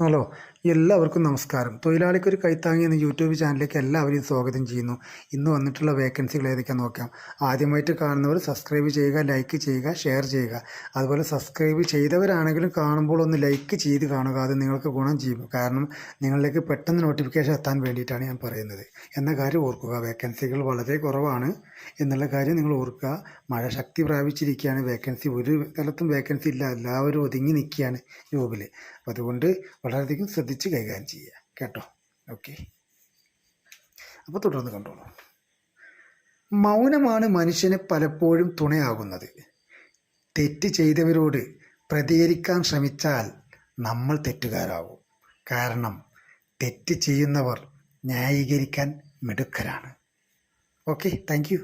Hello എല്ലാവർക്കും നമസ്കാരം. തൊഴിലാളിക്ക് ഒരു കൈത്താങ്ങി എന്ന യൂട്യൂബ് ചാനലിലേക്ക് എല്ലാവരെയും സ്വാഗതം ചെയ്യുന്നു. ഇന്ന് വന്നിട്ടുള്ള വേക്കൻസികൾ ഏതൊക്കെയാണെന്ന് നോക്കാം. ആദ്യമായിട്ട് കാണുന്നവർ സബ്സ്ക്രൈബ് ചെയ്യുക ലൈക്ക് ചെയ്യുക ഷെയർ ചെയ്യുക. അതുപോലെ സബ്സ്ക്രൈബ് ചെയ്തവരാണെങ്കിലും കാണുമ്പോൾ ഒന്ന് ലൈക്ക് ചെയ്ത് കാണുക. അത് നിങ്ങൾക്ക് ഗുണം ചെയ്യും. കാരണം നിങ്ങളിലേക്ക് പെട്ടെന്ന് നോട്ടിഫിക്കേഷൻ എത്താൻ വേണ്ടിയിട്ടാണ് ഞാൻ പറയുന്നത്. എന്ന കാര്യം ഓർക്കുക. വേക്കൻസികൾ വളരെ കുറവാണ് എന്നുള്ള കാര്യം നിങ്ങൾ ഓർക്കുക. മഴ ശക്തി പ്രാപിച്ചിരിക്കുകയാണ്. വേക്കൻസി ഒരു സ്ഥലത്തും വേക്കൻസി ഇല്ല. എല്ലാവരും ഒതുങ്ങി നിൽക്കുകയാണ് ജോബിൽ അതുകൊണ്ട് വളരെയധികം ശ്രദ്ധിച്ച് കൈകാര്യം ചെയ്യുക. കേട്ടോ? ഓക്കെ അപ്പോൾ തുടർന്ന് കണ്ടോളൂ. മൗനമാണ് മനുഷ്യന് പലപ്പോഴും തുണയാകുന്നത്. തെറ്റ് ചെയ്തവരോട് പ്രതികരിക്കാൻ ശ്രമിച്ചാൽ നമ്മൾ തെറ്റുകാരാകും കാരണം തെറ്റ് ചെയ്യുന്നവർ ന്യായീകരിക്കാൻ മിടുക്കരാണ്. Okay thank